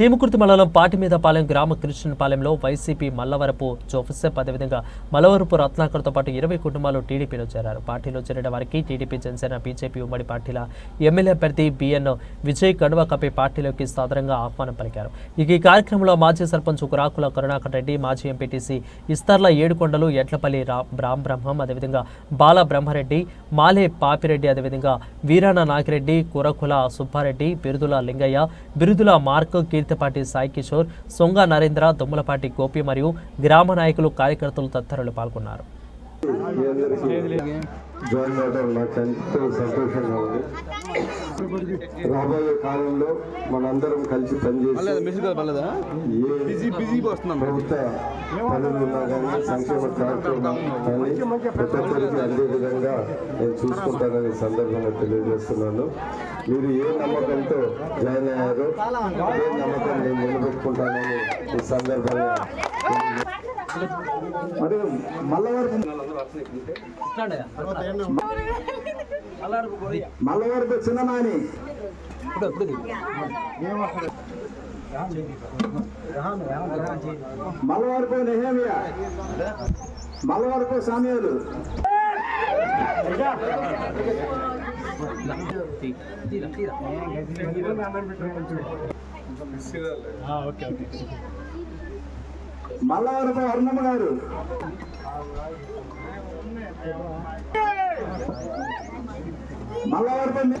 చీమకుర్తి మండలం పాటిమీదపాలెం గ్రామ కృష్ణపాలెంలో YCP Mallavarapu Joseph అదేవిధంగా మల్లవరపు రత్నాకర్తో పాటు ఇరవై కుటుంబాలు టీడీపీలో చేరారు. పార్టీలో చేరిన వారికి టీడీపీ జనసేన బీజేపీ ఉమ్మడి పార్టీల ఎమ్మెల్యే అభ్యర్థి బిఎన్ విజయ్ కడువ కప్పి పార్టీలోకి సాదరంగా ఆహ్వానం పలికారు. ఇక ఈ కార్యక్రమంలో మాజీ సర్పంచ్ కురాకుల కరుణాకర్ రెడ్డి మాజీ ఎంపీటీసీ ఇస్తార్ల ఏడుకొండలు ఎడ్లపల్లి రామ్ బ్రహ్మం అదేవిధంగా బాల బ్రహ్మరెడ్డి మాలే పాపిరెడ్డి అదేవిధంగా వీరాణ నాగిరెడ్డి కురకుల సుబ్బారెడ్డి బిరుదుల లింగయ్య బిరుదుల మార్క్ కీర్తిపాటి సాయి కిషోర్ సొంగ నరేంద్ర దుమ్మలపాటి గోపి మరియు గ్రామ నాయకులు కార్యకర్తలు తదితరులు పాల్గొన్నారు. జాయిన్ అవడం నాకు ఎంతో సంతోషంగా ఉంది. రాబోయే కాలంలో మనందరం కలిసి పనిచేసి ఏ ప్రభుత్వ కానీ సంక్షేమ కార్యక్రమం కానీ ప్రతి ఒక్కరికి అందే విధంగా నేను చూసుకుంటానని సందర్భంగా తెలియజేస్తున్నాను. మీరు ఏ నమ్మకంతో జాయిన్ అయ్యారో అదే నమ్మకం నేను నిలబెట్టుకుంటానని ఈ సందర్భంగా మరి Mallavarapu Mallavarapu Chinnamani Mallavarapu Nehemiah. Mallavarapu Samyalu. Okay okay. Mallavarapu Arunamma garu. Mallavarapu ని-